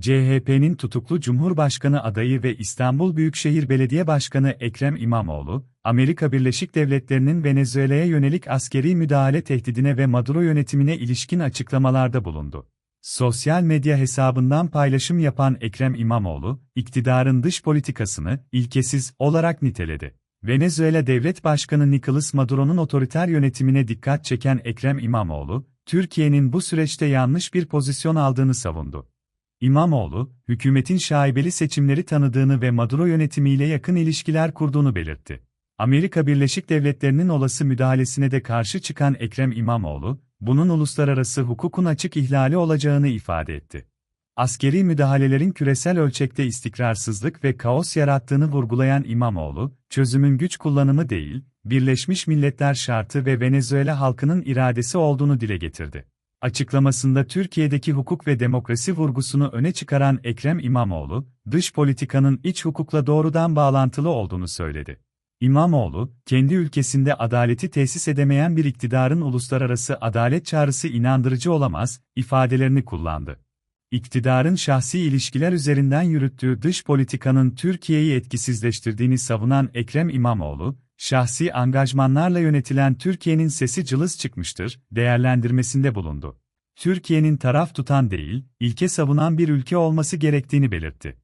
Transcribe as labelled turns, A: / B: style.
A: CHP'nin tutuklu Cumhurbaşkanı adayı ve İstanbul Büyükşehir Belediye Başkanı Ekrem İmamoğlu, Amerika Birleşik Devletleri'nin Venezuela'ya yönelik askeri müdahale tehdidine ve Maduro yönetimine ilişkin açıklamalarda bulundu. Sosyal medya hesabından paylaşım yapan Ekrem İmamoğlu, iktidarın dış politikasını ilkesiz olarak niteledi. Venezuela Devlet Başkanı Nicolas Maduro'nun otoriter yönetimine dikkat çeken Ekrem İmamoğlu, Türkiye'nin bu süreçte yanlış bir pozisyon aldığını savundu. İmamoğlu, hükümetin şaibeli seçimleri tanıdığını ve Maduro yönetimiyle yakın ilişkiler kurduğunu belirtti. Amerika Birleşik Devletleri'nin olası müdahalesine de karşı çıkan Ekrem İmamoğlu, bunun uluslararası hukukun açık ihlali olacağını ifade etti. Askeri müdahalelerin küresel ölçekte istikrarsızlık ve kaos yarattığını vurgulayan İmamoğlu, çözümün güç kullanımı değil, Birleşmiş Milletler şartı ve Venezuela halkının iradesi olduğunu dile getirdi. Açıklamasında Türkiye'deki hukuk ve demokrasi vurgusunu öne çıkaran Ekrem İmamoğlu, dış politikanın iç hukukla doğrudan bağlantılı olduğunu söyledi. İmamoğlu, kendi ülkesinde adaleti tesis edemeyen bir iktidarın uluslararası adalet çağrısı inandırıcı olamaz, ifadelerini kullandı. İktidarın şahsi ilişkiler üzerinden yürüttüğü dış politikanın Türkiye'yi etkisizleştirdiğini savunan Ekrem İmamoğlu, şahsi angajmanlarla yönetilen Türkiye'nin sesi cılız çıkmıştır, değerlendirmesinde bulundu. Türkiye'nin taraf tutan değil, ilke savunan bir ülke olması gerektiğini belirtti.